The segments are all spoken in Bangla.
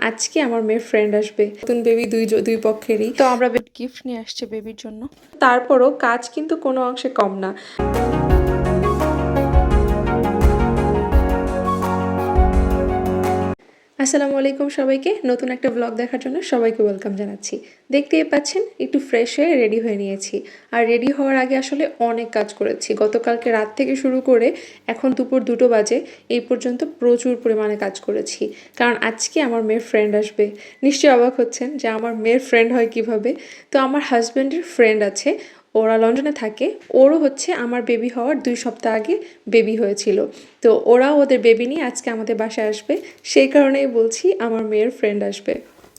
আজকে আমার মেয়ের ফ্রেন্ড আসবে নতুন বেবি দুই দুই পক্ষেরই। তো আমরা গিফট নিয়ে আসছে বেবির জন্য। তারপরও কাজ কিন্তু কোনো অংশে কম না। আসসালামু আলাইকুম সবাইকে। নতুন একটা ব্লগ দেখার জন্য সবাইকে ওয়েলকাম জানাচ্ছি। দেখতেই পাচ্ছেন, একটু ফ্রেশ হয়ে রেডি হয়ে নিয়েছি। আর রেডি হওয়ার আগে আসলে অনেক কাজ করেছি। গতকালকে রাত থেকে শুরু করে এখন দুপুর দুটো বাজে, এই পর্যন্ত প্রচুর পরিমাণে কাজ করেছি। কারণ আজকে আমার মেয়ের ফ্রেন্ড আসবে। নিশ্চয়ই অবাক হচ্ছেন যে আমার মেয়ের ফ্রেন্ড হয় কীভাবে? তো আমার হাজব্যান্ডের ফ্রেন্ড আছে। ওরা লন্ডনে থাকে, ওরও হচ্ছে আমার বেবি হওয়ার দুই সপ্তাহ আগে বেবি হয়েছিল। তো ওরাও ওদের বেবি নিয়ে আজকে আমাদের বাসায় আসবে। সেই কারণেই বলছি আমার মেয়ের ফ্রেন্ড আসবে।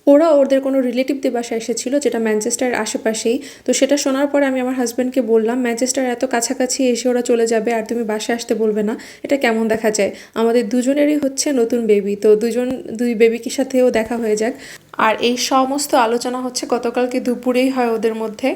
ওরা ওদের কোনো রিলেটিভদের বাসায় এসেছিল, যেটা ম্যানচেস্টারের আশেপাশেই। তো সেটা শোনার পরে আমি আমার হাজব্যান্ডকে বললাম ম্যানচেস্টার এত কাছাকাছি এসে ওরা চলে যাবে আর তুমি বাসায় আসতে বলবে না। এটা কেমন দেখা যায়? আমাদের দুজনেরই হচ্ছে নতুন বেবি তো দুজন, দুই বেবিকে সাথেও দেখা হয়ে যাক। আর এই সমস্ত আলোচনা হচ্ছে গতকালকে দুপুরেই হয় ওদের মধ্যে।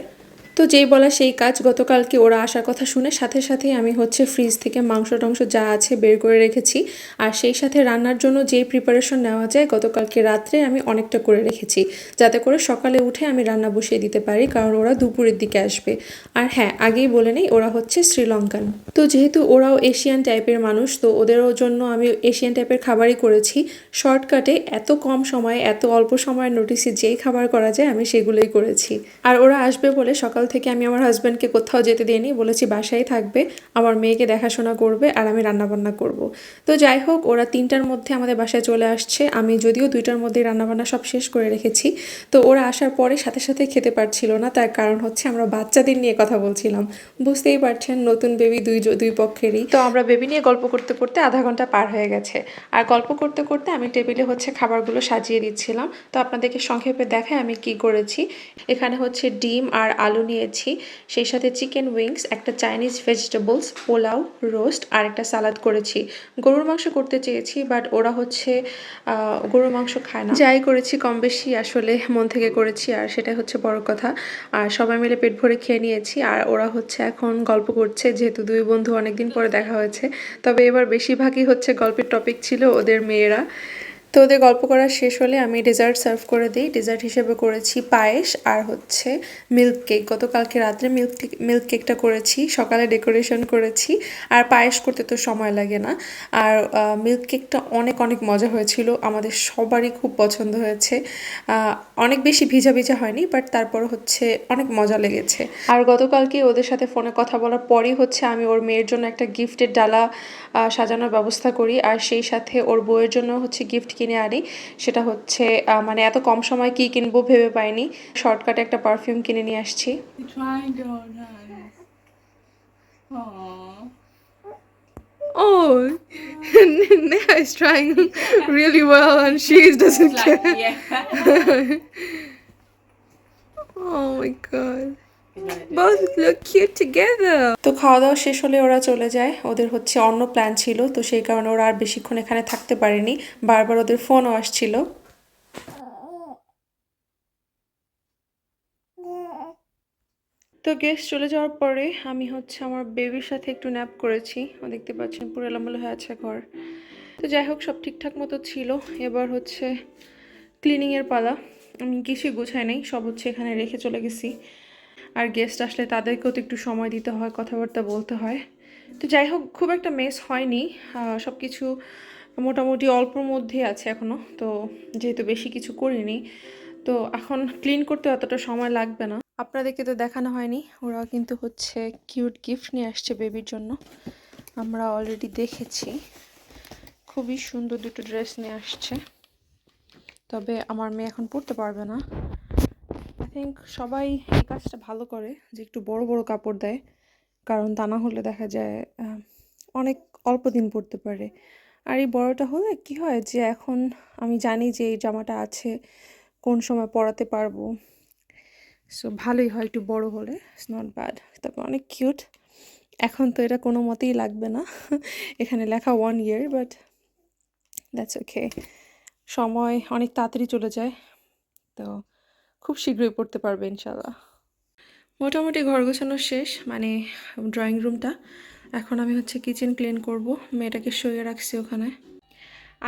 তো যেই বলা সেই কাজ গতকালকে ওরা আসার কথা শুনে সাথে সাথেই আমি হচ্ছে ফ্রিজ থেকে মাংস টাংস যা আছে বের করে রেখেছি। আর সেই সাথে রান্নার জন্য যেই প্রিপারেশন নেওয়া যায় গতকালকে রাত্রে আমি অনেকটা করে রেখেছি। যাতে করে সকালে উঠে আমি রান্না বসিয়ে দিতে পারি, কারণ ওরা দুপুরের দিকে আসবে। আর হ্যাঁ আগেই বলে নেই, ওরা হচ্ছে শ্রীলঙ্কান। তো যেহেতু ওরাও এশিয়ান টাইপের মানুষ, তো ওদেরও জন্য আমি এশিয়ান টাইপের খাবারই করেছি। শর্টকাটে এত কম সময়ে, এত অল্প সময়ের নোটিসে যেই খাবার করা যায়, আমি সেগুলোই করেছি। আর ওরা আসবে বলে সকাল থেকে আমি আমার হাজব্যান্ডকে কোথাও যেতে দিইনি, বলেছি বাসায় থাকবে, আমার মেয়েকে দেখাশোনা করবে আর আমি রান্নাবান্না করব। তো যাই হোক, ওরা তিনটার মধ্যে আমাদের বাসায় চলে আসছে। আমি যদিও দুইটার মধ্যেই রান্নাবান্না সব শেষ করে রেখেছি। তো ওরা আসার পরে সাথে সাথে খেতে পারছিল না, তার কারণ হচ্ছে আমরা বাচ্চাদের নিয়ে কথা বলছিলাম। বুঝতেই পারছেন, নতুন বেবি দুই দুই পক্ষেরই। তো আমরা বেবি নিয়ে গল্প করতে করতে আধা ঘণ্টা পার হয়ে গেছে। আর গল্প করতে করতে আমি টেবিলে হচ্ছে খাবারগুলো সাজিয়ে দিচ্ছিলাম। তো আপনাদেরকে সংক্ষেপে দেখায় আমি কি করেছি। এখানে হচ্ছে ডিম আর আলু নিয়েছি। সেই সাথে চিকেন উইংস একটা চাইনিজ ভেজিটেবলস পোলাও রোস্ট আর একটা সালাদ করেছি। গরুর মাংস করতে চেয়েছি বাট ওরা হচ্ছে গরুর মাংস খায় না। যাই করেছি, কম বেশি আসলে মন থেকে করেছি, আর সেটাই হচ্ছে বড় কথা। আর সবাই মিলে পেট ভরে খেয়ে নিয়েছি, আর ওরা হচ্ছে এখন গল্প করছে, যেহেতু দুই বন্ধু অনেকদিন পরে দেখা হয়েছে। তবে এবার বেশিরভাগই হচ্ছে গল্পের টপিক ছিল ওদের মেয়েরা। তো ওদের গল্প করা শেষ হলে আমি ডেজার্ট সার্ভ করে দিই। ডেজার্ট হিসেবে করেছি পায়েস আর হচ্ছে মিল্ক কেক গতকালকে রাত্রে মিল্ক মিল্ক কেকটা করেছি, সকালে ডেকোরেশন করেছি। আর পায়েস করতে তো সময় লাগে না। আর মিল্ক কেকটা অনেক অনেক মজা হয়েছিল। আমাদের সবারই খুব পছন্দ হয়েছে। অনেক বেশি ভিজা ভিজা হয়নি বাট তারপর হচ্ছে অনেক মজা লেগেছে। আর গতকালকে ওদের সাথে ফোনে কথা বলার পরই হচ্ছে আমি ওর মেয়ের জন্য একটা গিফটের ডালা সাজানোর ব্যবস্থা করি। আর সেই সাথে ওর বউয়ের জন্য হচ্ছে গিফট কিনে আনি। সেটা হচ্ছে মানে এত কম সময় কি কিনবো ভেবে পাইনি। শর্টকাটে একটা পারফিউম কিনে নিয়ে আসছি। Well Both look cute together. তো খাওয়া দাওয়া শেষ হলে ওরা চলে যায়। ওদের হচ্ছে অন্য প্ল্যান ছিল, তো সেই কারণে ওরা আর বেশিক্ষণ এখানে থাকতে পারেনি। বারবার ওদের ফোনও আসছিল। তো গেস্ট চলে যাওয়ার পরে আমি হচ্ছে আমার বেবির সাথে একটু ন্যাপ করেছি। ও দেখতে পাচ্ছেন পুরো এলোমেলো হয়ে আছে ঘর। তো যাই হোক, সব ঠিকঠাক মতো ছিল। এবার হচ্ছে ক্লিনিংয়ের পালা। আমি কিছুই গুছাই নেই, সব হচ্ছে এখানে রেখে চলে গেছি। আর গেস্ট আসলে তাদেরকেও তো একটু সময় দিতে হয়, কথাবার্তা বলতে হয়। তো যাই হোক, খুব একটা মেস হয়নি। সব কিছু মোটামুটি অল্পর মধ্যেই আছে এখনও তো যেহেতু বেশি কিছু করিনি, তো এখন ক্লিন করতে অতটা সময় লাগবে না। আপনাদেরকে তো দেখানো হয়নি ওরা কিন্তু হচ্ছে কিউট গিফট নিয়ে আসছে বেবির জন্য। আমরা অলরেডি দেখেছি। খুবই সুন্দর দুটো ড্রেস নিয়ে আসছে। তবে আমার মেয়ে এখন পড়তে পারবে না। থিঙ্ক সবাই এই কাজটা ভালো করে, যে একটু বড় বড় কাপড় দেয়। কারণ তা না হলে দেখা যায় অনেক অল্প দিন পরতে পারে। আর এই বড়টা হলে কি হয় যে এখন আমি জানি যে এই জামাটা আছে, কোন সময় পরাতে পারব। সো ভালোই হয় একটু বড় হলে ইটস নট ব্যাড তবে অনেক কিউট এখন তো এটা কোনো মতেই লাগবে না। এখানে লেখা one year but that's okay সময় অনেক তাড়াতাড়ি চলে যায়। তো খুব শীঘ্রই পড়তে পারবে ইনশাল্লাহ মোটামুটি ঘর গোছানো শেষ মানে ড্রয়িং রুমটা এখন আমি হচ্ছে কিচেন ক্লিন করব, মেয়েটাকে শুয়ে রাখছি ওখানে।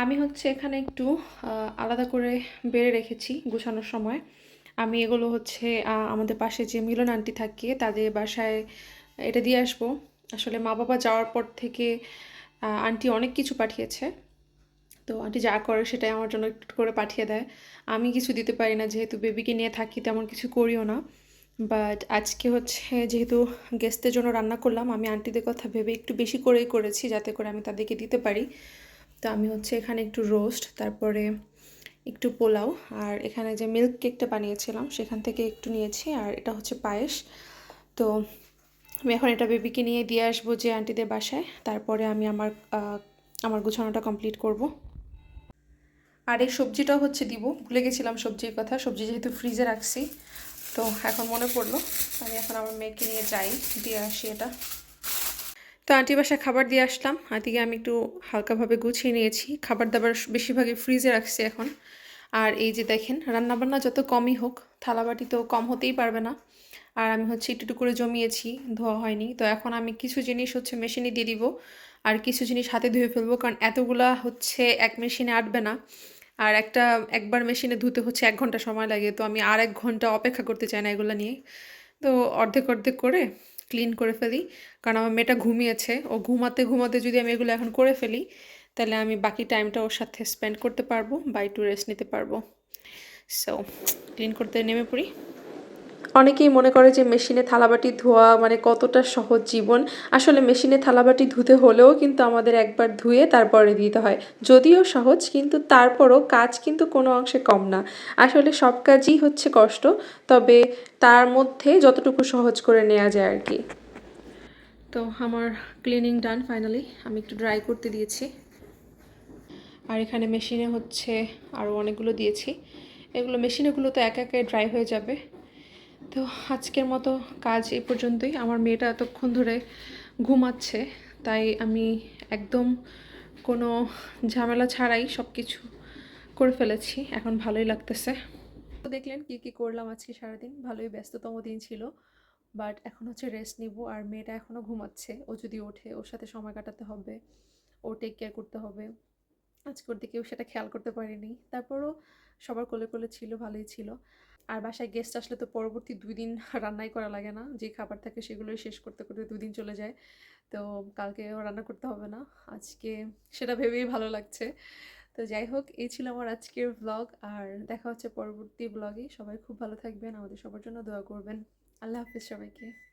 আমি হচ্ছে এখানে একটু আলাদা করে বেড়ে রেখেছি গোছানোর সময়। আমি এগুলো হচ্ছে আমাদের পাশে যে মিলন আন্টি থাকে, তাদের বাসায় এটা দিয়ে আসব। আসলে মা বাবা যাওয়ার পর থেকে আন্টি অনেক কিছু পাঠিয়েছে। তো আন্টি যা করে সেটাই আমার জন্য একটু করে পাঠিয়ে দেয়। আমি কিছু দিতে পারি না, যেহেতু বেবিকে নিয়ে থাকি তেমন কিছু করিও না। বাট আজকে হচ্ছে যেহেতু গেস্টদের জন্য রান্না করলাম, আমি আন্টিদের কথা ভেবে একটু বেশি করেই করেছি যাতে করে আমি তাদেরকে দিতে পারি। তো আমি হচ্ছে এখানে একটু রোস্ট তারপরে একটু পোলাও আর এখানে যে মিল্ক কেকটা বানিয়েছিলাম, সেখান থেকে একটু নিয়েছি আর এটা হচ্ছে পায়েস। তো আমি এখন এটা বেবিকে নিয়ে দিয়ে আসব যে আন্টিদের বাসায়, তারপরে আমি আমার আমার গুছানোটা কমপ্লিট করব। আর এই সবজিটাও হচ্ছে দিব। ভুলে গেছিলাম সবজির কথা, সবজি যেহেতু ফ্রিজে রাখছি, তো এখন মনে পড়ল, আমি এখন আমার মেয়েকে নিয়ে যাই, দিয়ে আসি এটা। তো আন্টি বাসায় খাবার দিয়ে আসলাম, আন্টিকে আমি একটু হালকাভাবে গুছিয়ে নিয়েছি। খাবার দাবার বেশিরভাগই ফ্রিজে রাখছি এখন। আর এই যে দেখেন, রান্নাবান্না যত কমই হোক, থালাবাটি তো কম হতেই পারবে না। আর আমি হচ্ছে একটু একটু করে জমিয়েছি, ধোয়া হয়নি। তো এখন আমি কিছু জিনিস হচ্ছে মেশিনে দিয়ে দিব আর কিছু জিনিস হাতে ধুয়ে ফেলব কারণ এতগুলা হচ্ছে এক মেশিনে আটবে না। আর একটা একবার মেশিনে ধুতে হচ্ছে এক ঘণ্টা সময় লাগে। তো আমি আর এক ঘণ্টা অপেক্ষা করতে চাই না এগুলো নিয়ে। তো অর্ধেক অর্ধেক করে ক্লিন করে ফেলি। কারণ আমার মেয়েটা ঘুমিয়েছে। ও ঘুমাতে ঘুমাতে যদি আমি এগুলো এখন করে ফেলি, তাহলে আমি বাকি টাইমটা ওর সাথে স্পেন্ড করতে পারব বা একটু রেস্ট নিতে পারব। সো ক্লিন করতে নেমে পড়ি। অনেকেই মনে করে যে মেশিনে থালাবাটি ধোয়া মানে কতটা সহজ জীবন। আসলে মেশিনে থালাবাটি ধুতে হলেও কিন্তু আমাদের একবার ধুয়ে তারপরে দিতে হয়। যদিও সহজ, কিন্তু তারপরও কাজ কিন্তু কোনো অংশে কম না। আসলে সব কাজই হচ্ছে কষ্ট, তবে তার মধ্যে যতটুকু সহজ করে নেওয়া যায় আর কি। তো আমার ক্লিনিং ডান ফাইনালি আমি একটু ড্রাই করতে দিয়েছি। আর এখানে মেশিনে হচ্ছে আরও অনেকগুলো দিয়েছি। এগুলো মেশিনেগুলো তো একা একাই ড্রাই হয়ে যাবে। তো আজকের মতো কাজ এই পর্যন্তই। আমার মেয়েটা এতক্ষণ ধরে ঘুমাচ্ছে, তাই আমি একদম কোনো ঝামেলা ছাড়াই সব কিছু করে ফেলেছি। এখন ভালোই লাগতেছে। তো দেখলেন কী কী করলাম আজকে সারাদিন। ভালোই ব্যস্ততম দিন ছিল, বাট এখন হচ্ছে রেস্ট নিব আর মেয়েটা এখনও ঘুমাচ্ছে। ও যদি ওঠে, ওর সাথে সময় কাটাতে হবে, ও টেক কেয়ার করতে হবে। আজকে ওর দিকেও সেটা খেয়াল করতে পারিনি। তারপরও সবার কোলে কোলে ছিল, ভালোই ছিল। আর বাসায় গেস্ট আসলে তো পরবর্তী দুই দিন রান্নাই করা লাগে না। যে খাবার থাকে সেগুলোই শেষ করতে করতে দুই দিন চলে যায়। তো কালকেও রান্না করতে হবে না। আজকে সেটা ভেবেই ভালো লাগছে। তো যাই হোক, এই ছিল আমার আজকের ব্লগ আর দেখা হচ্ছে পরবর্তী ব্লগে সবাই খুব ভালো থাকবেন। আমাদের সবার জন্য দোয়া করবেন। আল্লাহ হাফিজ সবাইকে।